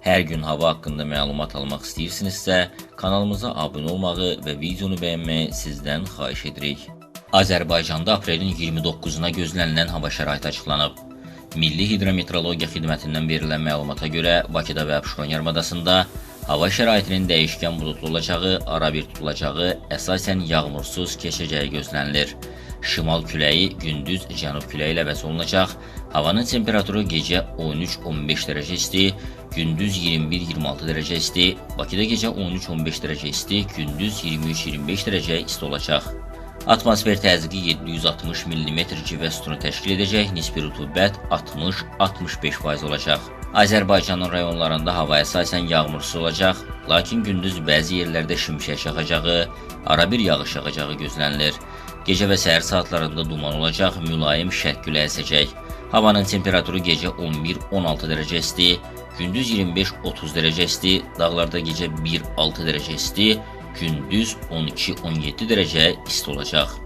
Hər gün hava haqqında məlumat almaq istəyirsinizsə, kanalımıza abunə olmağı və videonu bəyənməyi sizdən xahiş edirik. Azərbaycanda aprelin 29-una gözlənilən hava şəraiti açıqlanıb. Milli Hidrometeorologiya Xidmətindən verilən məlumata görə Bakıda və Abşeron yarımadasında hava şəraitinin dəyişkən buludlu olacağı, arabir tutulacağı, əsasən yağmursuz keçəcəyi gözlənilir. Şimal küləyi gündüz cənub küləyi ilə əvəz olunacaq. Havanın temperaturu gecə 13-15 dərəcə isti, gündüz 21-26 dərəcə isti, Bakıda gecə 13-15 dərəcə isti, gündüz 23-25 dərəcə isti olacaq. Atmosfer təzyiqi 760 mm civə sütunu təşkil edəcək, nisbi rütubət 60-65% olacaq. Azərbaycanın rayonlarında hava əsasən yağmursuz olacaq, lakin gündüz bəzi yerlərdə şimşək çaxacağı, arabir yağış yağacağı gözlənilir. Gecə və səhər saatlarında duman olacaq, mülayim şərq küləyi əsəcək. Havanın temperaturu gecə 11-16 dərəcə isti, gündüz 25-30 dərəcə isti, dağlarda gecə 1-6 dərəcə isti, gündüz 12-17 dərəcə isti olacaq.